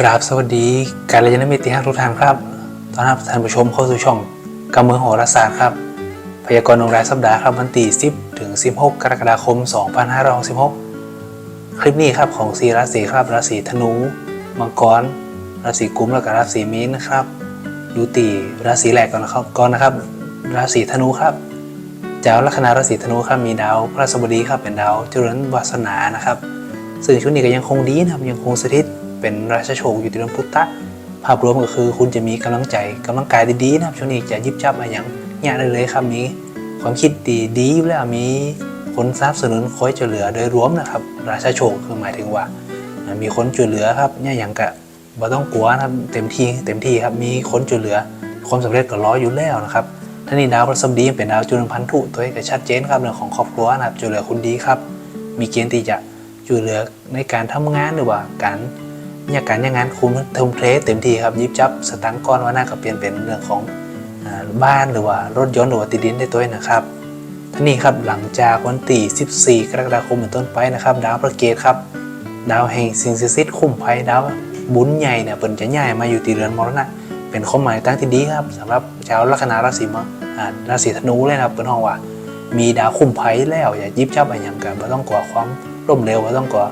กราบสวัสดีการเรียนมิตรที่ฮักทุกท่านครับตอนรับท่านผู้ชมเข้าสู่ช่องกำมือโหราศาสตร์ครับ พยากรณ์ดวงรายสัปดาห์ครับวันที่10 ถึง 16 กรกฎาคม 2566 คลิปนี้ครับของสีราศีครับราศีธนู มังกร ราศีกุมแล้วก็ราศีมีนนะครับดูตีราศีแรกก่อนนะครับก่อนนะครับ ราศีธนูครับเจ้าลัคนาราศีธนูครับมีดาวพระสบดีครับเป็นดาวเจริญวาสนานะครับ ซึ่งช่วงนี้ก็ยังคงดีนะครับยังคงสถิต เป็นราชโชคอยู่ที่เดือนพุทธะภาพรวมก็คือคุณจะมีกำลังใจกำลังกายดีๆนะครับช่วงนี้จะยิบจับมาอย่างเงี้ยได้เลยครับมีความคิดดีดีแล้วมีคนสนับสนุนคอยช่วยเหลือโดยรวมนะครับ ราชโชคคือหมายถึงว่า มีคนช่วยเหลือครับเนี่ยอย่างกะบ่ต้องกลัวนะครับเต็มที่เต็มที่ครับมีคนช่วยเหลือความสำเร็จก็รออยู่แล้วนะครับท่านี้ดาวพฤหัสบดีเป็นดาวจุลพันธุตัวเองก็ชัดเจนครับเรื่องของครอบครัวนะครับช่วยเหลือคุณดีครับ มีเกณฑ์ที่จะช่วยเหลือในการทำงานหรือว่าการ เนี่ยการเนี่ยงานคุณทมเพลเต็มที่ครับยิบจับสตังก้อนว่าน่าก็เปลี่ยนเป็นเรื่องของอบ้านหรือว่ารถยนต์หรือว่าติดดินได้ตัวเองนะครับท่านี้ครับหลังจากวันที่14 กรกฎาคมเป็นต้นไปนะครับ ดาวพระเกตครับ ดาวแห่งสิ่งศักดิ์สิทธิ์คุ้มภัยดาวบุญใหญ่เนี่ยเป็นจะใหญ่มาอยู่ที่เรือนมรณะเป็นข้อหมายตั้งที่ดีครับสำหรับชาวลัคนาราศีมะอ่าราศีธนูเลยนะครับเป็นห้องว่า มีดาวคุ้มภัยแล้วอย่ายิบจับอะไรอย่างกันไม่ต้องกลัวความร่มเร็วไม่ต้องกลัว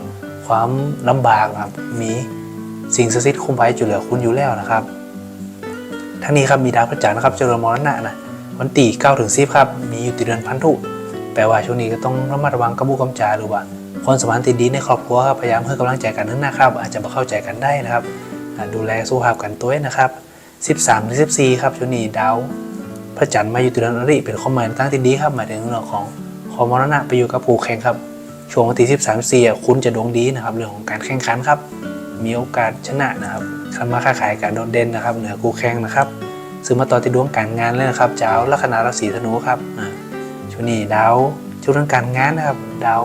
ความลำบากนะครับมี สิ่งศักดิ์สิทธิ์คุ้มภัยจุเหลือคุณอยู่แล้วนะครับ ทั้งนี้ครับมีดาวพระจันทร์นะครับเจริญมรณะนะวันตี9ถึง10ครับ มีอยู่ที่เดือนพันธุ แปลว่าช่วงนี้ก็ต้องระมัดระวังกระบุกำจาหรือว่าความสัมพันธ์ที่ดีในครอบครัวครับพยายามให้กำลังใจกันนั่นนะครับ อาจจะมาเข้าใจกันได้นะครับ ดูแลสุขภาพกันตัวเองนะครับ13ถึง14ครับช่วงนี้ดาวพระจันทร์มาอยู่ที่เดือนอริเป็นข้อหมายตั้งที่ดีครับหมายถึงเรื่องของขอมรณะไปอยู่กับผู้แข่งครับช่วงวันที่13 4อ่คุณจะดวงดีนะครับเรื่องของการแข่งขันครับ มีโอกาสชนะนะครับคำว่าค้าขายการโดดเด่นนะครับ เหนือคู่แข่งนะครับซึ่งมาต่อที่ดวงการงานเลยนะครับเจ้าลัคนาราศีธนูครับช่วงนี้ดาวช่วงเรื่องการงานนะครับดาว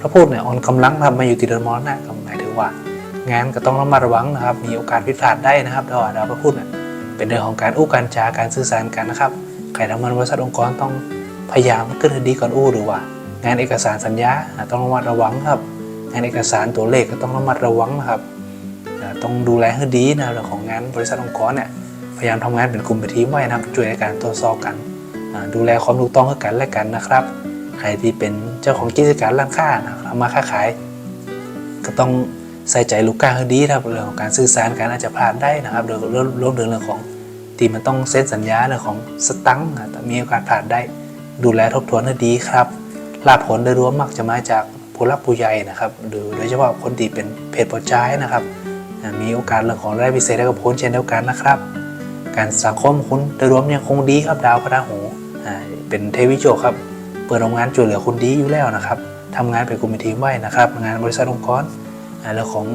พระพุธเนี่ยอ่อนกำลังครับมาอยู่ที่เดือนมรณะก็หมายถึงว่า งานก็ต้องระมัดระวังนะครับ มีโอกาสผิดพลาดได้นะครับดาวดาวพระพุธเนี่ยเป็นเรื่องของการอู้การจาการสื่อสารกันนะครับใครทำงานบริษัทองค์กรต้องพยายามขึ้นดีก่อนอู้หรือว่า งานเอกสารสัญญาต้องระมัดระวังครับ งานเอกสารตัวเลขก็ต้องระมัดระวังนะครับ ต้องดูแลให้ดีนะเรื่องของงานบริษัทองค์กรเนี่ยพยายามทำงานเป็นกลุ่มเป็นทีมไว้นะครับช่วยในการตรวจสอบกัน ดูแลความถูกต้องให้กันและกันนะครับ ใครที่เป็นเจ้าของกิจการร้านค้านะครับทำมาค้าขาย ก็ต้องใส่ใจลูกค้าให้ดีนะครับเรื่องของการสื่อสารกันอาจจะพลาดได้นะครับเรื่องเรื่องเรื่องเรื่องของที่มันต้องเซ็นสัญญาเรื่องของสตังค์แต่มีโอกาสผ่านได้ ดูแลทบทวนให้ดีครับลาผลโดยรวมมักจะมาจากผู้รักผู้ใหญ่นะครับ หรือโดยเฉพาะคนที่เป็นเพจปอดใจายนะครับ มีโอกาสเรื่องของรายได้พิเศษได้กับพ้นเช่นเดียวกันนะครับ การสังคมคุณโดยรวมยังคงดีครับดาวพระราหูเป็นเทวิโจครับ เปิดโรงงานช่วยเหลือคุณดีอยู่แล้วนะครับทำงานเป็นกลุ่มเป็นทีมไว้นะครับ งานบริษัทองค์กรเรื่องของ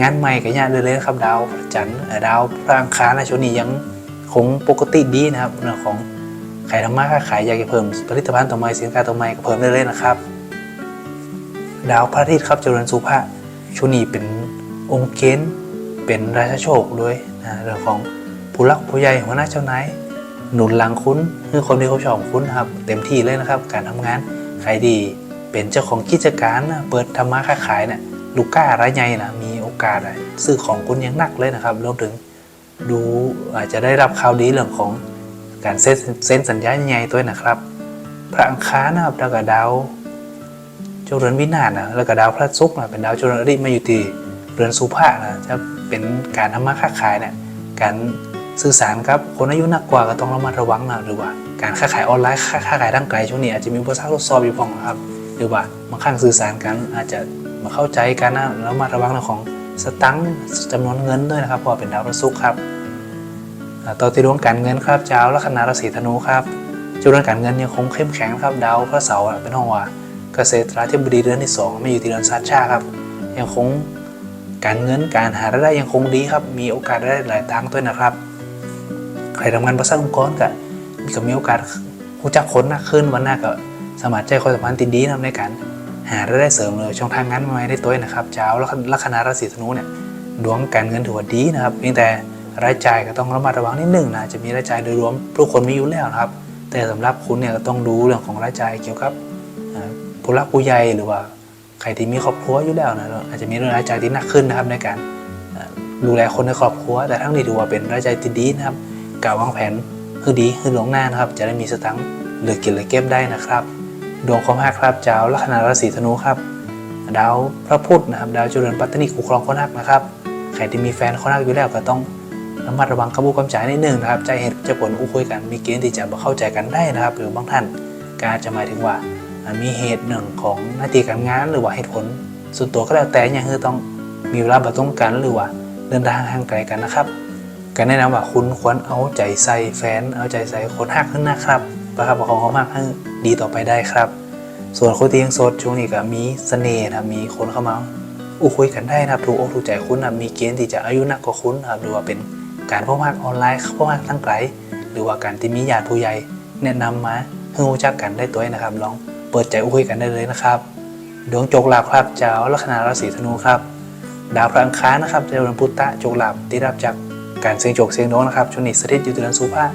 งานใหม่กับงานเลยเลยๆนะครับ ดาวพระจันทร์ดาวพระอังคารในช่วงนี้ยังคงปกติดีนะครับเรื่องของขายธรรมะค้าขายอยากจะเพิ่มผลิตภัณฑ์ตัวใหม่สินค้าตัวใหม่ก็เพิ่มได้เลยนะครับ ดาวพระอาทิตย์ครับเจริญสุภาช่วงนี้เป็นองค์เกณฑ์ เป็นราชโชคด้วยนะเรื่องของผู้รักผู้ใหญ่หัวหน้าเจ้านายหนุนหลังคุณคือคนที่เขาชอบคุณนะครับ เต็มที่เลยนะครับ การทำงานใครดีเป็นเจ้าของกิจการนะเปิดธรรมะค้าขายเนี่ยลูกค้ารายใหญ่นะมีโอกาสซื้อของคุณยังหนักเลยนะครับรวมถึงดูอาจจะได้รับข่าวดีเรื่องของการเซ็นเซ็นสัญญาใหญ่ตัวนะครับ พระอังคารนะครับแล้วก็ดาวเจ้าเรือนวินาศนะแล้วก็ดาวพระศุกร์นะเป็นดาวเจ้าเรือนอริมาอยู่ที่เรือนสุภานะจะ เป็นการทำมาค้าขายเนี่ยการสื่อสารครับคนอายุนักกว่าก็ต้องระมัดระวังนะหรือว่าการค้าขายออนไลน์ค้าค้าขายทางไกลช่วงนี้อาจจะมีอุปสรรคทดสอบอยู่พองครับ หรือว่าบางครั้งสื่อสารกันอาจจะมาเข้าใจกันนะแล้วมาระวังเรื่องของสตังค์จำนวนเงินด้วยนะครับเพราะเป็นดาวพระศุกร์ครับต่อที่ดวงการเงินครับดาลัคนาราศีธนูครับจุดเรื่องการเงินยังคงเข้มแข็งครับดาวพระเสาร์เป็นห้องว่าเกษตรราธิบดีเดือนที่สองมาอยู่ที่เดือนสัตว์ชาครับยังคง การเงินการหารายได้ยังคงดีครับ มีโอกาสได้หลายทางด้วยนะครับ ใครทำงานประสานองค์กรก็ก็มีโอกาสรู้จักคนมากขึ้นวันหน้าก็สามารใจความสัมพันธ์ติดดีนะในการหารายได้เสริมเลยช่องทางงานใหม่ได้ตัวนะครับเจ้าลัคนาราศีธนูเนี่ยดวงการเงินถือว่าดีนะครับเพียงแต่รายจ่ายก็ต้องระมัดระวังนิดหนึ่งนะจะมีรายจ่ายโดยรวมทุกคนมีอยู่แล้วนะครับ แต่สำหรับคุณเนี่ยก็ต้องดูเรื่องของรายจ่ายเกี่ยวกับผู้รักผู้ใหญ่หรือว่า ใครที่มีครอบครัวอยู่แล้วนะอาจจะมีเรื่องรายจ่ายที่หนักขึ้นนะครับในการดูแลคนในครอบครัว แต่ทั้งนี้ถือว่าเป็นรายจ่ายที่ดีนะครับกาววางแผนคือดีคือหลงหน้านะครับ จะได้มีสตังค์เหลือกินเหลือเก็บได้นะครับ ดวงความหักครับเจ้าลัคนาราศีธนูครับดาวพระพุธนะครับดาวจุลนปัตตนิคุ้มครองคนหักนะครับใครที่มีแฟนคนหักอยู่แล้วก็ต้องระมัดระวังกระบุกำจ่ายนิดนึงนะครับใจเหตุจะผลอู้คุยกันมีเกณฑ์ที่จะเข้าใจกันได้นะครับ หรือบางท่านก็อาจจะหมายถึงว่า มีเหตุหนึ่งของหน้าที่การงานหรือว่าเหตุผลส่วนตัวก็แล้วแต่ย่างคือต้องมีเวลาประต้องกันหรือว่าเดินทางห่างไกลกันนะครับก็แนะนำว่าคุณควรเอาใจใส่แฟน เอาใจใส่คนหักขึ้นนะครับประคับประคองเขามากให้ดีต่อไปได้ครับ ส่วนคนที่ยังโสดช่วงนี้ก็มีเสน่ห์นะมีคนเข้ามาอู้คุยกันได้นะครับถูกอกถูกใจคุณนะมีเกณฑ์ที่จะอายุนักกว่าคุณนะครับหรือว่าเป็นการพ่อมากออนไลน์พ่อมากทั้งไกล หรือว่าการที่มีญาติผู้ใหญ่แนะนำมาให้รู้จักกันได้ตัวเองนะครับลอง เปิดใจอู้คุยกันได้เลยนะครับ ดวงโจกลาภครับเจ้าลัคนาราศีธนูครับดาวพระอังคารนะครับเจริญพุตตะโจกลาภที่รับจากการเสียงโจกเสียงน้นนะครับช่วงนี้สถิตอยู่ที่เดือนสุภา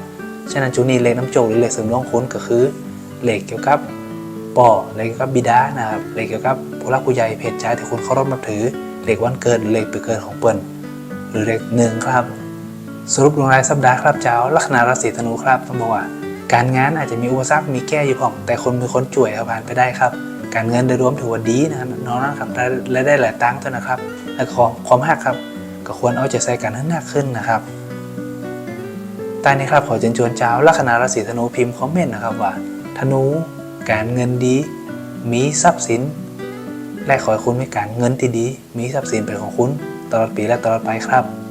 ฉะนั้นช่วงนี้เลขน้ำโจกหรือเลขเสริมดวงคุณก็คือเลขเกี่ยวกับป่อเลขเกี่ยวกับบิดานะครับเลขเกี่ยวกับผู้รักผู้ใหญ่เพศชายที่คุณเคารพนับถือเลขวันเกิดหรือเลขปีเกิดของเปิ้นหรือเลขหนึ่งครับ สรุปดวงรายสัปดาห์ครับเจ้าลัคนาราศีธนูครับต้องบอกว่า การงานอาจจะมีอุปสรรค มีแก้อยู่ผ่อง แต่คนมีคนจ่วยครับผ่านไปได้ครับ การเงินโดยรวมถือว่าดีนะครับน้องนะครับและได้หลายตังค์ด้วยนะครับ และความความหักครับ ก็ควรเอาใจใส่กันให้มากขึ้นนะครับใต้นี้ครับขอเชิญชวนเจ้าลัคนาราศีธนูพิมพ์คอมเมนต์นะครับว่า ธนู การเงินดี มีทรัพย์สิน และขอให้คุณมีการเงินที่ดี มีทรัพย์สินเป็นของคุณ ตลอดปีและตลอดไปครับ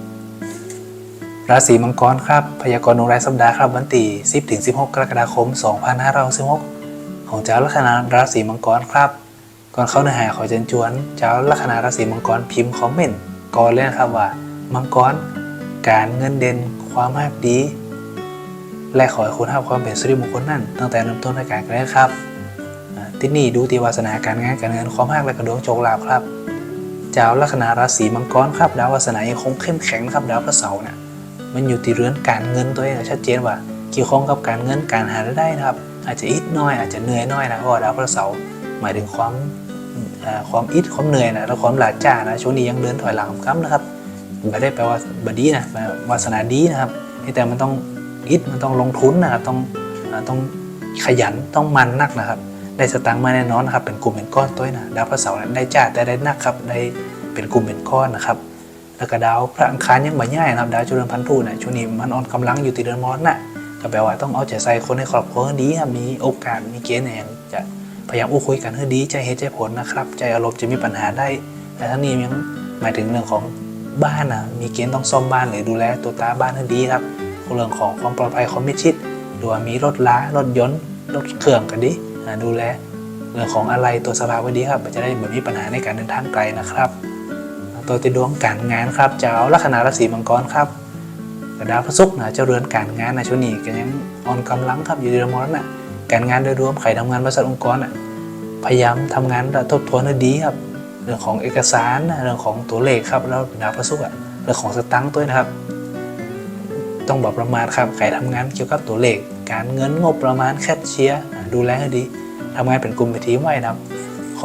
ราศีมังกรครับ พยากรณ์ดวงรายสัปดาห์ครับวันที่10ถึง16 กรกฎาคม 2566ของเจ้าลัคนาราศีมังกรครับ ก่อนเข้าเนื้อหาขอเชิญชวน เจ้าลัคนาราศีมังกรพิมพ์คอมเมนต์ก่อนเลยนะครับว่า มังกร การเงินเด่นความมากดี และขอให้คุณทำความเป็นสิริมงคลนั่นตั้งแต่เริ่มต้นรายการกันเลยครับที่นี่ดูตีวาสนาการงานการเงินความมากและกระดวงโชคลาภครับ เจ้าลัคนาราศีมังกรครับดาววาสนายังคงเข้มแข็งนะครับดาวพระเสาร์เนี่ย มันอยู่ที่เรื่อนการเงินตัวเองชัดเจนว่าเกี่ยวข้องกับการเงินการหารายได้นะครับ อาจจะอิดน้อยอาจจะเหนื่อยน้อยนะเพราะดาวพระเสาร์หมายถึงความความอิดความเหนื่อยนะและความหลาจ้านะช่วงนี้ยังเดินถอยหลังครับนะครับไม่ได้แปลว่าบดีนะวาสนาดีนะครับแต่มันต้องอิดมันต้องลงทุนนะครับต้องต้องขยันต้องมันนักนะครับ ได้สตังค์มาแน่นอนนะครับเป็นกลุ่มเป็นก้อนตัวนะดาวพระเสาร์ได้จ้าแต่ได้นักครับได้เป็นกลุ่มเป็นก้อนนะครับ แล้วก็ดาวพระอังคารยังบ่ย่ายนะครับดาวจุลพันธุเนี่ยช่วงนี้มันอ่อนกำลังอยู่ที่เดือนมรณะก็แปลว่าต้องเอาใจใส่คนในครอบครัวให้ดีครับมีโอกาสมีเกณฑ์แห่งจะพยายามอู้คุยกันให้ดีใจเหตุใจผลนะครับใจอารมณ์จะมีปัญหาได้ แต่ทั้งนี้ยังหมายถึงเรื่องของบ้านนะมีเกณฑ์ต้องซ่อมบ้านหรือดูแลตัวตาบ้านให้ดีครับเรื่องของความปลอดภัยความมิชิดหรือว่ามีรถล้ารถยนต์รถเครื่องกันดีดูแลเรื่องของอะไรตัวสภาพไว้ดีครับจะได้ไม่มีปัญหาในการเดินทางไกลนะครับ ตัวติดดวงการงานครับจะเอาลัคนาราศีมังกรครับกระดาวพระศุกร์นะเจ้าเรือนการงานนะช่วงนี้ก็ยังอ่อนกำลังครับอยู่ในเดือนมรณะการงานโดยรวมใครทำงานบริษัทองค์กรอะพยายามทำงานทบทวนให้ดีครับ เรื่องของเอกสารนะเรื่องของตัวเลขครับแล้วดาวพระศุกร์อะเรื่องของสตังค์ด้วยนะครับ ต้องบอกประมาณครับใครทำงานเกี่ยวกับตัวเลข การเงินงบประมาณแคชเชียร์ดูแลให้ดีทำงานเป็นกลุ่มเป็นทีมไว้นะครับ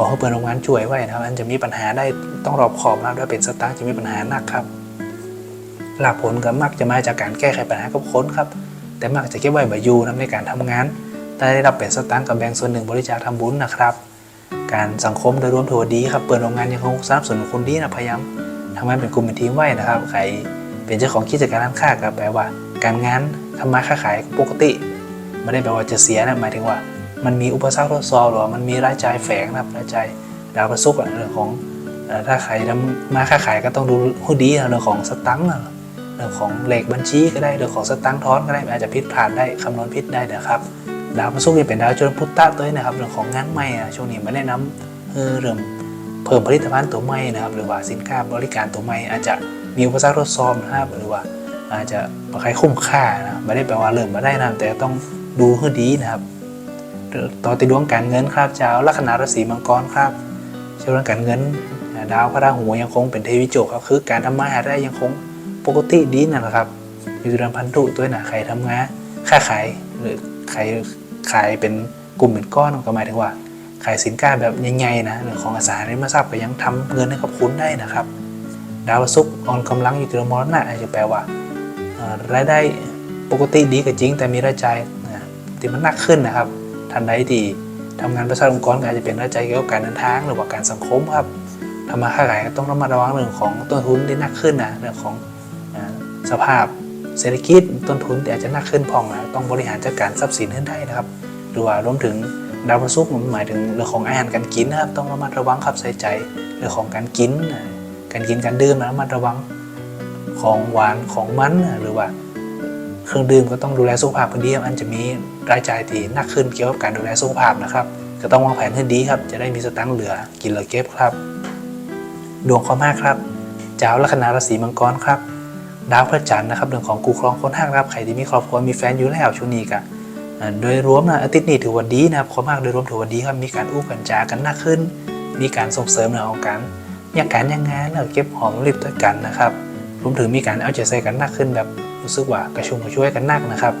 อให้เปิดโรงงานช่วยไว้นะครับอันจะมีปัญหาได้ต้องรอบขอบนะครับถ้าเป็นสตาร์จะมีปัญหาหนักครับ หลักผลก็มักจะมาจากการแก้ไขปัญหากับคนครับ แต่มักจะเก็บไว้ใบยูนะในการทำงานได้รับเป็นสตางค์กับแบ่งส่วนหนึ่งบริจาคทำบุญนะครับ การสังคมโดยรวมถือว่าดีครับ เปิดโรงงานยังคงสนับสนุนคนดีนะพยายามทำงานเป็นกลุ่มเป็นทีมไว้นะครับ ใครเป็นเจ้าของกิจการร้านค้าก็แปลว่า การงานทำมาค้าขายปกติ ไม่ได้แปลว่าจะเสียนะหมายถึงว่า มันมีอุปสรรคทดสอบหรือว่ามันมีรายจ่ายแฝงนะครับรายจ่ายดาวประสุกอะเรื่องของถ้าใครทำมาค้าขายก็ต้องดูให้ดีนะเรื่องของสตังค์อะเรื่องของเลขบัญชีก็ได้เรื่องของสตังค์ทอนก็ได้อาจจะผิดพลาดได้คำนวณผิดได้นะครับดาวพระศุกร์เป็นดาวจนพุตตะตัวนี้นะครับเรื่องของงานใหม่อะช่วงนี้ม่แนะนำเออเริ่มเพิ่มผลิตภัณฑ์ตัวใหม่นะครับ หรือว่าสินค้าบริการตัวใหม่อาจจะมีอุปสรรคทดสอบนะครับหรือว่าอาจจะไม่ค่อยคุ้มค่านะไม่ได้แปลว่าเริ่มมาได้นะแต่ต้องดูให้ดีนะครับ ต่อติดดวงการเงินครับเจ้าลัคนาราศีมังกรครับเจ้าเรื่องการเงินดาวพระราหูยังคงเป็นเทวิโจครับคือการทำมาหาได้ยังคงปกติดีนั่นแหละครับอยู่เดือนพันธุด้วยนะใครทำงานค้าขายหรือใครขายเป็นกลุ่มเป็นก้อนก็หมายถึงว่า ขายสินค้าแบบใหญ่ๆนะเรื่องของอสังหาริมทรัพย์ก็ยังทำเงินให้กับคุณได้นะครับ ดาวพฤหัสอ่อนกำลังอยู่ที่รือนมรณะอาจจะแปลว่ารายได้ปกติดีก็จริงแต่มีรายจ่ายนะที่มันหนักขึ้นนะครับ ทันใดที่ทำงานประชาองค์กรก็อาจจะเป็นรายจ่ายเกี่ยวกับการเดินทาง หรือว่าการสังคมครับทำมาค้าขายต้องระมัดระวังเรื่องของต้นทุนที่หนักขึ้นนะเรื่องของสภาพเศรษฐกิจต้นทุนที่อาจจะหนักขึ้นพองนะต้องบริหารจัดการทรัพย์สินให้ได้นะครับ หรือว่ารวมถึงดาวพฤหัสมันหมายถึงเรื่องของอาหารการกินนะครับ ต้องระมัดระวังครับใส่ใจเรื่องของการกิน การกินการดื่มนะระมัดระวังของหวานของมันนะหรือว่า เครื่องดื่มก็ต้องดูแลสุขภาพกันดีครับอันจะมีรายจ่ายที่นักขึ้นเกี่ยวกับการดูแลสุขภาพนะครับ ก็ต้องวางแผนให้ดีครับ จะได้มีสตังค์เหลือกินเหลือเก็บครับ ดวงข้อมากครับเจ้าลัคนาราศีมังกรครับดาวพระจันทร์นะครับเรื่องของกูครองคนห้างครับใครที่มีครอบครัวมีแฟนอยู่แล้วช่วงนี้ก็อ่าโดยรวมนะอาทิตย์นี้ถือว่าดีนะครับข้อมากโดยรวมถือว่าดีครับมีการอู้กันจากันมากขึ้น มีการส่งเสริมเรื่องของการยากการยังงานแล้วเก็บหอมริบด้วยกันนะครับรวมถึงมีการเอาใจใส่กันมากขึ้นแบบ รู้สึกว่ากระชุ่มกระชวยกันนักนะครับ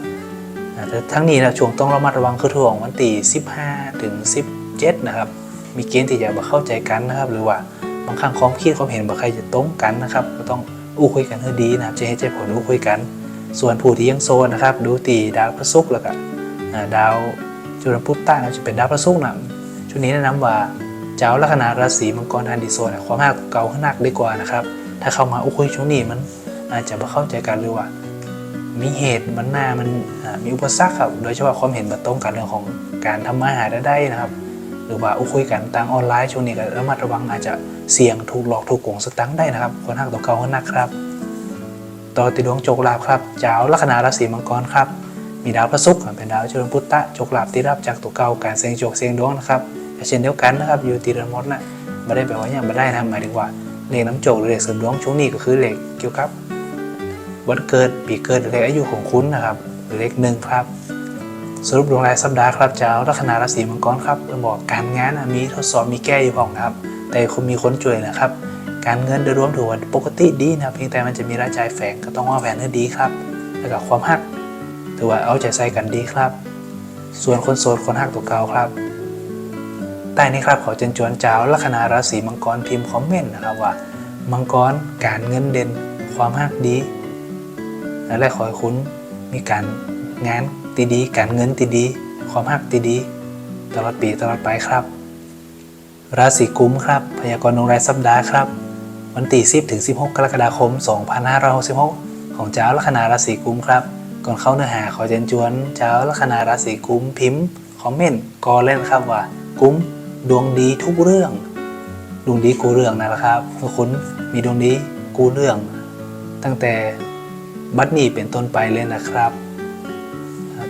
ทั้งนี้นะช่วงต้องระมัดระวังคือช่วงวันที่15 ถึง 17 นะครับ มีเกณฑ์ที่จะมาเข้าใจกันนะครับ หรือว่าบางครั้งความคิดความเห็นบางใครจะตรงกันนะครับ ก็ต้องอู้คุยกันให้ดีนะครับจะให้ใจผลอู้คุยกัน ส่วนผู้ที่ยังโซนนะครับ ดูตีดาวพระศุกร์แล้วก็ดาวจุลพุตตะนะจะเป็นดาวพระศุกร์นะช่วงนี้แนะนำว่าเจ้าลัคนาราศีมังกรทันดีโซนนะความมากเก่าขนักดีกว่านะครับ ถ้าเข้ามาอู้คุยช่วงนี้มันอาจจะมาเข้าใจกันหรือว่า มีเหตุมันหน้ามันมีอุปสรรคครับโดยเฉพาะความเห็นมาตรงกันเรื่องของการทำมาหาได้นะครับ หรือว่าอู้คุยกันทางออนไลน์ช่วงนี้ก็ระมัดระวังอาจจะเสี่ยงถูกหลอกถูกโกงสตังค์ได้นะครับคนหักตัวเก่าคนนักครับ ต่อติดดวงโจกลาภครับเจ้าลัคนาราศีมังกรครับมีดาวพระศุกร์เป็นดาวเจริญพุตตะโจกลาภที่รับจากตัวเก่าการเสียงโจกเสียงดวงนะครับเช่นเดียวกันนะครับอยู่ตีเรือนมดนะไม่ได้แปลว่าอย่างไม่ได้นะหมายถึงว่าเลขน้ำโจกหรือเลขเสริมดวงช่วงนี้ก็คือเลขเกี่ยวกับ วันเกิดปีเกิดหรือเลขอายุของคุณนะครับหรือเลขหนึ่งครับ สรุปดวงรายสัปดาห์ครับเจ้าลัคนาราศีมังกรครับเราบอกการงานมีทดสอบมีแก้อยู่ของครับ แต่คงมีคนช่วยนะครับ การเงินโดยรวมถือว่าปกติดีนะครับเพียงแต่มันจะมีรายจ่ายแฝงก็ต้องวางแผนให้ดีครับ แล้วก็ความหักถือว่าเอาใจใส่กันดีครับ ส่วนคนโสดคนหักตัวเก่าครับใต้นี้ครับขอเชิญชวนเจ้าลัคนาราศีมังกรพิมพ์คอมเมนต์นะครับว่า มังกรการเงินเด่น ความหักดี และขอให้คุณมีการงานตีดีการเงินตีดี ความหักตีดี ตลอดปีตลอดไปครับ ราศีกุมครับ พยากรณ์ดวงรายสัปดาห์ครับ วันที่10ถึง 16 กรกฎาคม 2566 ของเจ้าลัคนาราศีกุมครับก่อนเข้าเนื้อหาขอเชิญชวนเจ้าลัคนาราศีกุมพิมพ์คอมเมนต์กอเล่นครับว่า กุมดวงดีทุกเรื่อง ดวงดีกูเรื่องนั่นแหละครับทุกคนมีดวงดีกูเรื่อง ตั้งแต่ บัดนี้เป็นต้นไปเลยนะครับ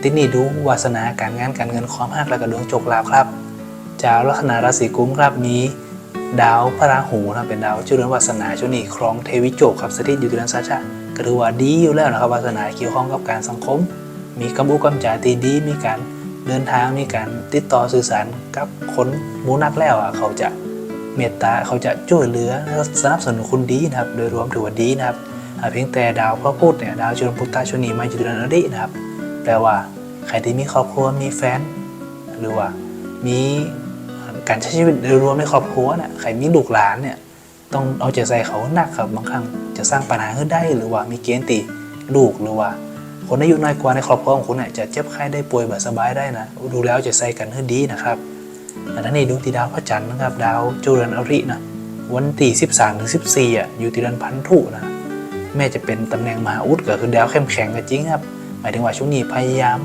ที่นี่ดูวาสนาการงานการเงินความหักและก็ดวงโจกลาภครับจ้าลัคนาราศีกุมครับมีดาวพระราหูนะเป็นดาวชื่อเรือนวาสนาช่วงนี้ครองเทวิโจกครับสถิตอยู่ที่เรือนสัจจะก็ถือว่าดีอยู่แล้วนะครับวาสนาเกี่ยวข้องกับการสังคม มีกำบุกำจ่าตีดีมีการเดินทางมีการติดต่อสื่อสารกับคนมูนักแล้วอะเขาจะเมตตาเขาจะช่วยเหลือและสนับสนุนคุณดีนะครับ โดยรวมถือว่าดีนะครับ เพียงแต่ดาวพระพุธเนี่ยดาวจุลพุทธชนีมาอยู่ที่เรือนอรินะครับแปลว่าใครที่มีครอบครัวมีแฟนหรือว่ามีการใช้ชีวิตโดยรวมในครอบครัวเนี่ยใครมีลูกหลานเนี่ยต้องเอาใจใส่เขาหนักครับบางครั้งจะสร้างปัญหาขึ้นได้หรือว่ามีเกณฑ์ตีลูกหรือว่า คนอายุน้อยกว่าในครอบครัวของคุณเนี่ยจะเจ็บไข้ได้ป่วยแบบสบายได้นะดูแล้วจะใส่กันให้ดีนะครับอันนั้นนี่ดูที่ดาวพระจันทร์นะครับ ดาวจุลนอรินะวันที่13ถึง14อะอยู่ที่เดือนพันธุนะ แม่จะเป็นตำแหน่งมหาอุดก็คือดาวเข้มแข็งก็จริงครับ หมายถึงว่าช่วงนี้พยายาม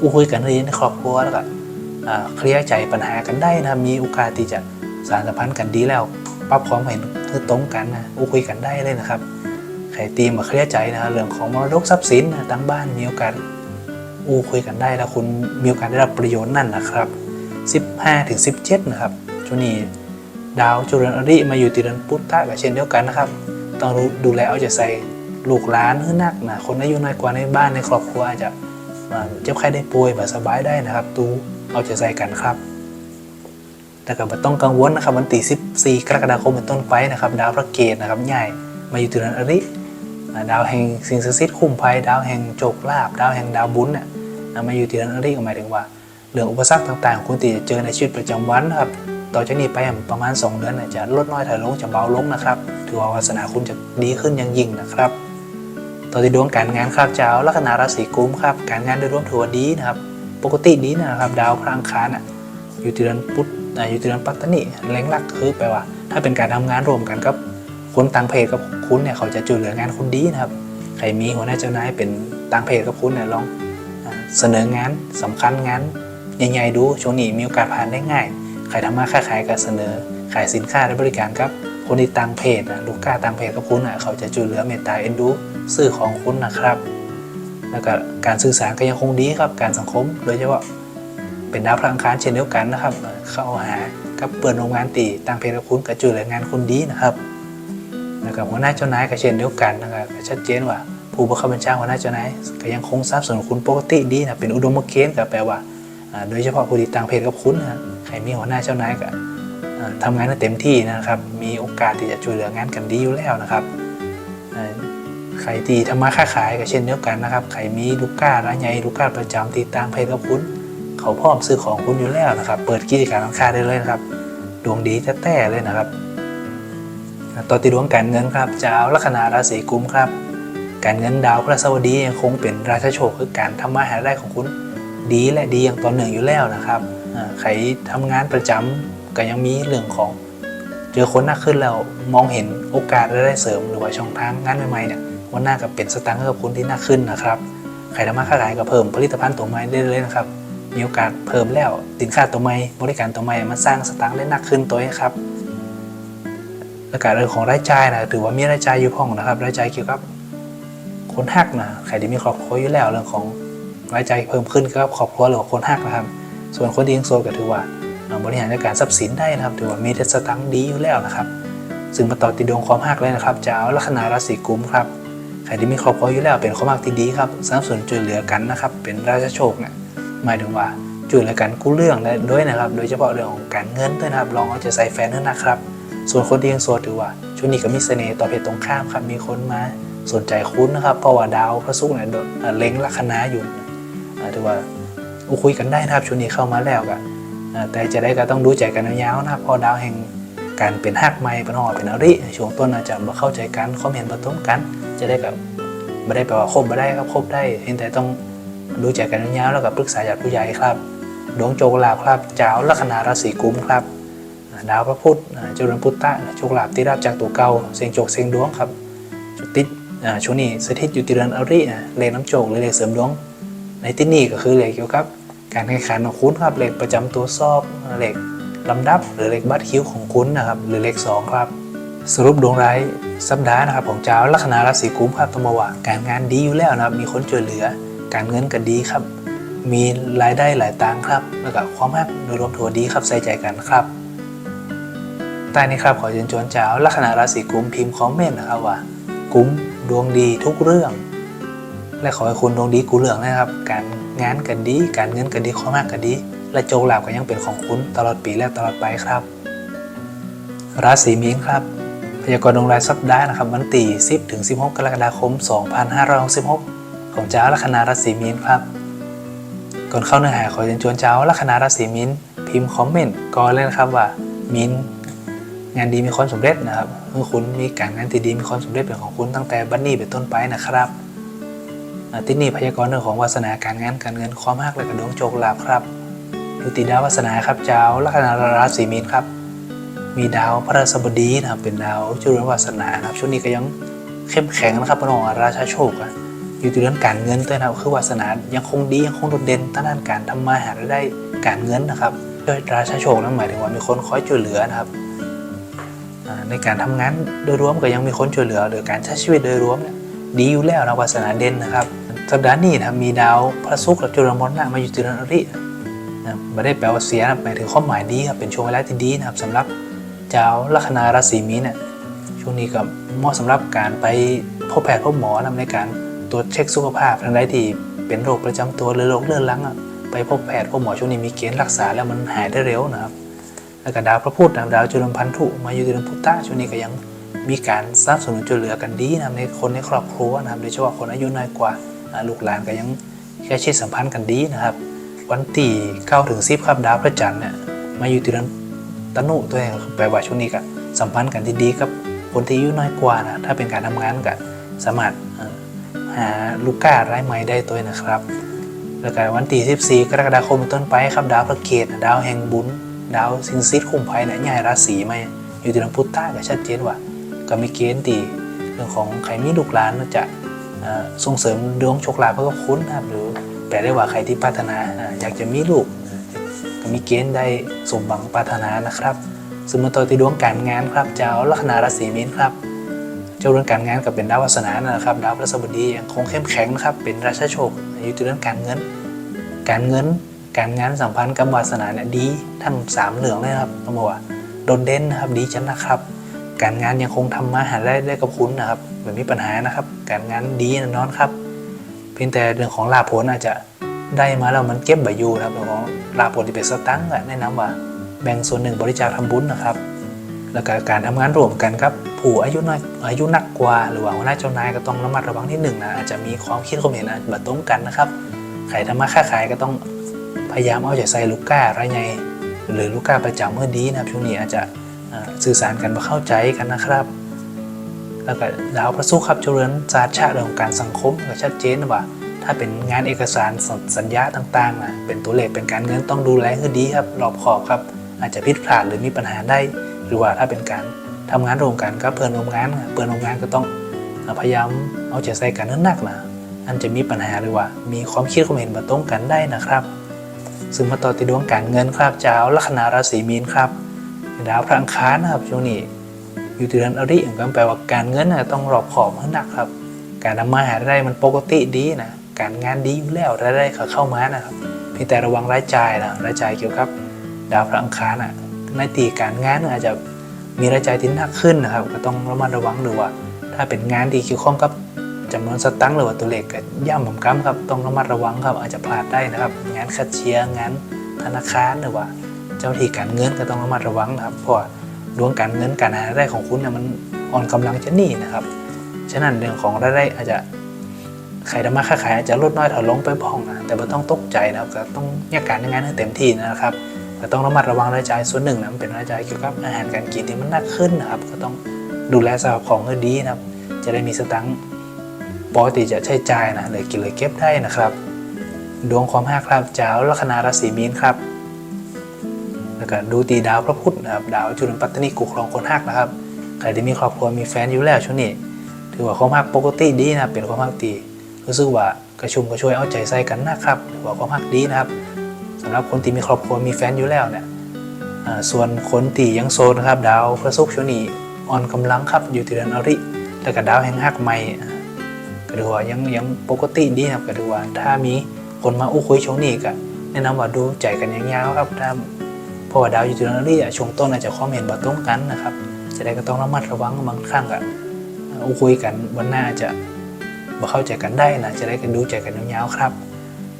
อู้คุยกันให้ดีในครอบครัวแล้วก็เคลียร์ใจปัญหากันได้นะมีโอกาสที่จะสานสัมพันธ์กันดีแล้วปรับความเห็นคือตรงกันนะอู้คุยกันได้เลยนะครับใครตีมาเคลียร์ใจนะเรื่องของมรดกทรัพย์สินนะตั้งบ้านมีโอกาสอู้คุยกันได้แล้วคุณมีโอกาสได้รับประโยชน์นั่นนะครับ 15ถึง17 นะครับช่วงนี้ดาวจุลนอริมาอยู่ติเดือนพุทธะก็เช่นเดียวกันนะครับ ต้องรู้ดูแลเอาใจใส่ลูกหลานให้นักนะคนอายุน้อยกว่าในบ้านในครอบครัวอาจจะเจ็บไข้ได้ป่วยแบบสบายได้นะครับตูเอาใจใส่กันครับ แต่ก็ไม่ต้องกังวลนะครับวันที่14กรกฎาคมเป็นต้นไปนะครับ ดาวพระเกตนะครับใหญ่มาอยู่ติเดือนอริดาวแห่งสิ่งศักดิ์สิทธิ์คุ้มภัยดาวแห่งโจกลาบดาวแห่งดาวบุญเนี่ยมาอยู่ที่นั้นอริหมายถึงว่าเรื่องอุปสรรคต่างๆคุณตีจะเจอในชีวิตประจำวันนะครับ ต่อจากนี้ไปประมาณ 2 เดือนจะลดน้อยถอยลงจะเบาลงนะครับถือว่าวาสนาคุณจะดีขึ้นอย่างยิ่งนะครับ ต่อที่ดวงการงานครับเจ้าลัคนาราศีกุมครับ การงานโดยรวมถือว่าดีนะครับ ปกติดีนะครับ ดาวพระอังคารน่ะอยู่ที่เดือนพุธอ่าอยู่ที่เดือนปัตตานีแรงลักคือแปลว่า ถ้าเป็นการทำงานร่วมกันกับคนต่างเพศกับคุณเนี่ยเขาจะช่วยเหลืองานคุณดีนะครับใครมีหัวหน้าเจ้านายเป็นต่างเพศกับคุณเนี่ยลองเสนองานสำคัญงานใหญ่ๆดูช่วงนี้มีโอกาสผ่านได้ง่าย ใครทำมาค้าขายก็เสนอ ขายสินค้าและบริการครับ คนที่ต่างเพศนะลูกค้าต่างเพศกับคุณน่ะเขาจะช่วยเหลือเมตตาเอ็นดูซื้อของคุณนะครับ แล้วก็การสื่อสารก็ยังคงดีครับ การสังคมโดยเฉพาะเป็นดาวพลังคารเช่นเดียวกันนะครับ เข้าหากับเปิดโรงงานตีต่างเพศกับคุณก็ช่วยเหลืองานคุณดีนะครับแล้วก็หัวหน้าเจ้านายก็เช่นเดียวกันนะครับก็ชัดเจนว่าผู้บังคับบัญชาหัวหน้าเจ้านายก็ยังคงทราบส่วนคุณปกติดีนะเป็นอุดมเกณฑ์ก็แปลว่า โดยเฉพาะผู้ที่ต่างเพศกับคุณนะ ใครมีหัวหน้าเจ้านายก็ทำงานได้เต็มที่นะครับ มีโอกาสที่จะช่วยเหลืองานกันดีอยู่แล้วนะครับใครที่ทำมาค้าขายก็เช่นเดียวกันนะครับใครมีลูกค้ารายใหญ่ลูกค้าประจำที่ต่างเพศกับคุณ เขาพร้อมซื้อของคุณอยู่แล้วนะครับ เปิดกิจการร้านค้าได้เลยนะครับ ดวงดีแท้ๆเลยนะครับต่อติดดวงการเงินครับจะเอาลัคนาราศีกุมครับ การเงินดาวพระสวัสดียังคงเป็นราชโชคคือการทำมาหาได้ของคุณดีและดีอย่างต่อเนื่องอยู่แล้วนะครับ ใครทำงานประจำก็ยังมีเรื่องของ เจอคนหนักขึ้นแล้วมองเห็นโอกาสรายได้เสริมหรือว่าช่องทางงานใหม่ๆเนี่ยวันหน้าก็เป็นสตางค์ให้กับคุณที่หนักขึ้นนะครับใครทำมาค้าขายก็เพิ่มผลิตภัณฑ์ตัวใหม่ได้เลยนะครับมีโอกาสเพิ่มแล้วสินค้าตัวใหม่บริการตัวใหม่มันสร้างสตางค์ได้หนักขึ้นตัวเองครับแล้วก็เรื่องของรายจ่ายนะถือว่ามีรายจ่ายอยู่พ่องนะครับรายจ่ายเกี่ยวกับคนหักนะใครที่มีครอบครัวอยู่แล้วเรื่องของรายจ่ายเพิ่มขึ้นกับครอบครัวหรือว่าคนหักนะครับ ส่วนคนที่ยังโสดก็ถือว่าบริหารจัดการทรัพย์สินได้นะครับ ถือว่ามีสตังดีอยู่แล้วนะครับ ซึ่งมาต่อติดดวงความหักเลยนะครับจะเอาลัคนาราศีกุมครับใครที่มีครอบครัวอยู่แล้วเป็นความหักที่ดีครับสนับสนุนช่วยเหลือกันนะครับ เป็นราชโชคเนี่ยหมายถึงว่าช่วยเหลือกันกู้เรื่องได้ด้วยนะครับ โดยเฉพาะเรื่องของการเงินด้วยนะครับ ลองเอาใจใส่แฟนด้วยนะครับ ส่วนคนที่ยังโสดถือว่าช่วงนี้ก็มีเสน่ห์ต่อเพศตรงข้ามครับมีคนมาสนใจคุณนะครับเพราะว่าดาวพระศุกร์เนี่ยเล็งลัคนาอยู่ถือว่า คุยกันได้นะครับช่วงนี้เข้ามาแล้วก็แต่จะได้ก็ต้องดูใจกันยาวนะพอดาวแห่งการเป็นหักไม้เป็นหอเป็นอริช่วงต้นอาจจะมาเข้าใจกันความเห็นประตรงกัน จะได้กับไม่ได้แปลว่าคบไม่ได้ครับคบได้เพียงแต่ต้องดูใจกันยาวแล้วก็ปรึกษาญาติผู้ใหญ่ครับดวงโจกลาครับเจ้าลัคนาราศีกุมครับดาวพระพุธอ่าเจริญพุทธะโชคลาภที่รับจากตัวเก่าเสียงโจกเสียงดวงครับจุดติดช่วงนี้สถิตอยู่ที่เรือนอริเลน้ำโจกหรือเลขเสริมดวง ในที่นี่ก็คือเลขเกี่ยวกับ การแข่งขันของคุณครับเลขประจำตัวสอบเลขลำดับ หรือเลขบัตรคิวของคุณนะครับ หรือเลขสองครับ สรุปดวงร้ายสัปดาห์นะครับของเจ้าลัคนาราศีกุมครับต้องบอกว่าการงานดีอยู่แล้วนะครับ มีคนช่วยเหลือ การเงินก็ดีครับ มีรายได้หลายตังครับ แล้วก็ความรักโดยรวมถือว่าดีครับใส่ใจกันครับใต้นี้ครับขอเชิญชวนเจ้าลัคนาราศีกุมพิมพ์คอมเมนต์นะครับว่า กุมดวงดีทุกเรื่อง และขอให้คุณดวงดีกูเรื่องนะครับ การงานกันดี การเงินกันดีความรักกันดี และโจกลาภก็ยังเป็นของคุณตลอดปีและตลอดไปครับ ราศีมีนครับ พยากรณ์ดวงรายสัปดาห์นะครับวันที่10ถึง16 กรกฎาคม 2566 ของเจ้าลัคนาราศีมีนครับ ก่อนเข้าเนื้อหาขอเชิญชวนเจ้าลัคนาราศีมีนพิมพ์คอมเมนต์ก่อนเลยนะครับว่ามีนงานดีมีความสำเร็จนะครับเมื่อคุณมีการงานที่ดีมีความสำเร็จเป็นของคุณตั้งแต่บัดนี้เป็นต้นไปนะครับ ที่นี่พยากรณ์เรื่องของวาสนาการงานการเงินความรักและกระดวงโชคลาภครับดูติดาววาสนาครับเจ้าลัคนาราศีมีนครับ มีดาวพระราชบดีนะครับเป็นดาวจุลวาสนาครับช่วงนี้ก็ยังเข้มแข็งนะครับเป็นของราชาโชคอะอยู่ที่เรื่องการเงินด้วยนะครับคือวาสนายังคงดียังคงโดดเด่นทางด้านการทำมาหารายได้การเงินนะครับด้วยราชาโชคนั้นหมายถึงว่ามีคนคอยช่วยเหลือนะครับในการทำงานโดยรวมก็ยังมีคนช่วยเหลือหรือการใช้ชีวิตโดยรวมเนี่ย ดีอยู่แล้วนะวาสนาเด่นนะครับสัปดาห์นี้นะมีดาวพระศุกร์กับจุลมรณะมาอยู่ที่รือนรินะไม่ได้แปลว่าเสียนะหมายถึงความหมายดีครับเป็นช่วงเวลาที่ดีนะครับสำหรับเจ้าลัคนาราศีมีนเนี่ยช่วงนี้ก็เหมาะสำหรับการไปพบแพทย์พบหมอนำในการตรวจเช็คสุขภาพทางใดที่เป็นโรคประจำตัวหรือโรคเรื้อรังอะไปพบแพทย์พบหมอช่วงนี้มีเกณฑ์รักษาแล้วมันหายได้เร็วนะครับแล้วก็ดาวพระพุธดาวจุลพันธุมาอยู่ในเดือนพุทธะช่วงนี้ก็ยัง มีการสนับสนุนช่วยเหลือกันดีนะครับในคนในครอบครัวนะครับโดยเฉพาะคนอายุน้อยกว่าลูกหลานก็ยังแค่ชิดสัมพันธ์กันดีนะครับ วันที่9ถึง10ครับดาวพระจันทร์เนี่ยมาอยู่ที่เดือนตนุตัวเองแปลว่าช่วงนี้ก็สัมพันธ์กันที่ดีกับคนที่อายุน้อยกว่านะถ้าเป็นการทำงานก็สามารถหาลูกก้ารายใหม่ได้ตัวเองนะครับ แล้วก็วันที่14กรกฎาคมเป็นต้นไปครับดาวพระเกตดาวแห่งบุญดาวสิงซิดคุมภัยเนี่ยย้ายราศีไหมอยู่ที่ลำพุตตาก็ชัดเจนว่า ก็มีเกณฑ์ตีเรื่องของใครมีลูกหลานจะส่งเสริมดวงโชคลาภเพื่อกับคุณนะครับหรือแปลได้ว่าใครที่ปรารถนาอยากจะมีลูกก็มีเกณฑ์ได้สมหวังปรารถนานะครับซึ่งมต่อที่ดวงการงานครับเจ้าลัคนาราศีมีนครับเจ้าเรื่องการงานก็เป็นดาววาสนานะครับดาวพฤหัสบดียังคงเข้มแข็งนะครับเป็นราชาโชคอยู่ที่เรื่องการเงิน การเงิน การงานสัมพันธ์กับวาสนาเนี่ยดีทั้งสามเหลืองเลยนะครับต้องบอกว่าโดดเด่นนะครับดีจังนะครับ การงานยังคงทำมาหาได้ได้กับคุณนะครับไม่มีปัญหานะครับ การงานดีแน่นอนครับ เพียงแต่เรื่องของลาผลอาจจะได้มาแล้วมันเก็บใบยูนะครับเรื่องของลาผลที่เป็นสตังค์แนะนำว่าแบ่งส่วนหนึ่งบริจาคทำบุญนะครับ แล้วก็การทำงานร่วมกันครับ ผู้อายุน้อยอายุนักกว่า หรือว่าหัวหน้าเจ้านายก็ต้องระมัดระวังที่หนึ่งนะอาจจะมีความคิดความเห็นอาจจะบ่ตรงกันนะครับใครทำมาค้าขายก็ต้องพยายามเอาใจใส่ลูกค้ารายใหญ่หรือลูกค้าประจำเมื่อดีนะครับช่วงนี้อาจจะ สื่อสารกันมาเข้าใจกันนะครับ แล้วก็ดาวพระศุกร์ครับเจริญศาสตร์ชาติเรื่องของการสังคมก็ชัดเจนว่า ถ้าเป็นงานเอกสารสสัญญาต่างๆนะเป็นตัวเลขเป็นการเงินต้องดูแลให้ดีครับรอบขอบครับ อาจจะผิดพลาดหรือมีปัญหาได้ หรือว่าถ้าเป็นการทำงานร่วมกันกับเพื่อนร่วมงานเพื่อนร่วมงานก็ต้องพยายามเอาใจใส่กันนักๆนะอันจะมีปัญหาหรือว่า มีความคิดความเห็นมาตรงกันได้นะครับ ซึ่งมาต่อที่ดวงการเงินครับจะเอาลัคนาราศีมีนครับ ดาวพระอังคารนะครับช่วงนี้อยู่ที่เดือนอริก็แปลว่าการเงินนะต้องรอบขอบให้หนักครับ การทำมาหาได้มันปกติดีนะการงานดีอยู่แล้วรายได้เขาเข้ามานะครับเพียงแต่ระวังรายจ่ายนะรายจ่ายเกี่ยวกับ ดาวพระอังคารน่ะในตีการงานอาจจะมีรายจ่ายที่หนักขึ้นนะครับ ก็ต้องระมัดระวังหรือว่า ถ้าเป็นงานที่เกี่ยวข้องกับจำนวนสตังค์หรือว่าตัวเลขก็ย่ำผมกำครับต้องระมัดระวังครับอาจจะพลาดได้นะครับ งานคัดเชียร์งานธนาคารหรือว่า เจ้าหน้าที่การเงินก็ต้องระมัดระวังนะครับ เพราะดวงการเงินการหารายได้ของคุณเนี่ยมันอ่อนกำลังจะหนีนะครับ ฉะนั้นเรื่องของรายได้อาจจะใครทำมาค้าขายอาจจะลดน้อยถอยลงไปบ้างนะแต่ไม่ต้องตกใจนะครับก็ต้องแยกการงานให้เต็มที่นะครับก็ต้องระมัดระวังรายจ่ายส่วนหนึ่งนะมันเป็นรายจ่ายเกี่ยวกับอาหารการกินที่มันหนักขึ้นนะครับ ก็ต้องดูแลสภาพของให้ดีนะครับ จะได้มีสตังค์ปกติจะใช้จ่ายนะเลยกินเลยเก็บได้นะครับ ดวงความห้าครับเจ้าลัคนาราศีมีนครับ แล้วก็ดูตีดาวพระพุธนะครับดาวจุลปัตตนีกุครองคนหักนะครับใครที่มีครอบครัวมีแฟนอยู่แล้วช่วงนี้ถือว่าความหักปกติดีนะเป็นความหักดีรู้สึกว่ากระชุมกระช่วยเอาใจใส่กันนะครับถือว่าความหักดีนะครับสำหรับคนที่มีครอบครัวมีแฟนอยู่แล้วเนี่ยส่วนคนที่ยังโซนนะครับดาวพระศุกร์ช่วงนี้อ่อนกำลังครับอยู่ที่เดือนอริแล้วก็ดาวแห่งหักใหม่ก็ถือว่ายังยังปกติดีนะครับก็ถือว่าถ้ามีคนมาอู้คุยช่วงนี้ก็แนะนำว่าดูใจกันยาวๆครับถ้า ราะว่าดาวยู่ที่นั่นนี่ช่วงต้นอาจจะความเห็นบ่ตรงกันนะครับ จะได้ก็ต้องระมัดระวังบางครั้งอะอาคุยกันวันหน้าจะบ่เข้าใจกันได้นะ จะได้กันดูใจกันยาวๆครับ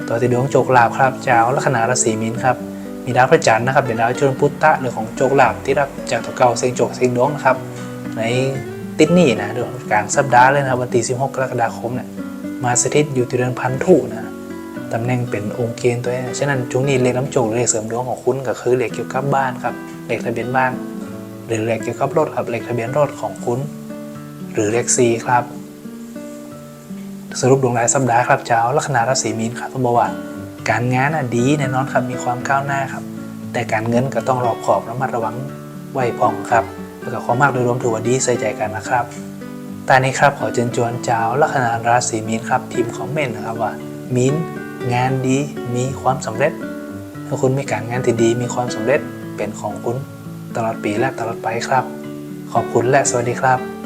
ต่อที่ดวงโจกลาภครับเจ้าลัคนาราศีมีนครับ มีดาวพระจันทร์นะครับเป็นดาวจุลพุตตะหรือของโจกลาภที่รับจากตัวเก่าเสียงโจกเสียงดวงนะครับ ในติดนี่นะเดือนกลางสัปดาห์เลยนะวันที่16 กรกฎาคมเนี่ยมาสถิตอยู่ที่เดือนพันธุนะ ตำแหน่งเป็นองค์เกณฑ์ตัวเองฉะนั้นจุงนี้เลขน้ำโจกเลขเสริมดวงของคุณก็คือเลขเกี่ยวกับบ้านครับเลขทะเบียนบ้าน หรือเลขเกี่ยวกับรถครับเลขทะเบียนรถของคุณ หรือเลขซีครับ สรุปดวงรายสัปดาห์ครับเจ้าลัคนาราศีมีนครับต้องบอกว่าการงานอะดีแน่นอนครับมีความก้าวหน้าครับ แต่การเงินก็ต้องรอบขอบระมัดระวังไหวผ่องครับแล้วก็ความมากโดยรวมถือว่าดีใส่ใจกันนะครับแต่นี้ครับขอเชิญชวนเจ้าลัคนาราศีมีนครับพิมพ์คอมเมนต์นะครับว่ามีน งานดีมีความสำเร็จ ถ้าคุณมีการงานที่ดีมีความสำเร็จเป็นของคุณตลอดปีและตลอดไปครับ ขอบคุณและสวัสดีครับ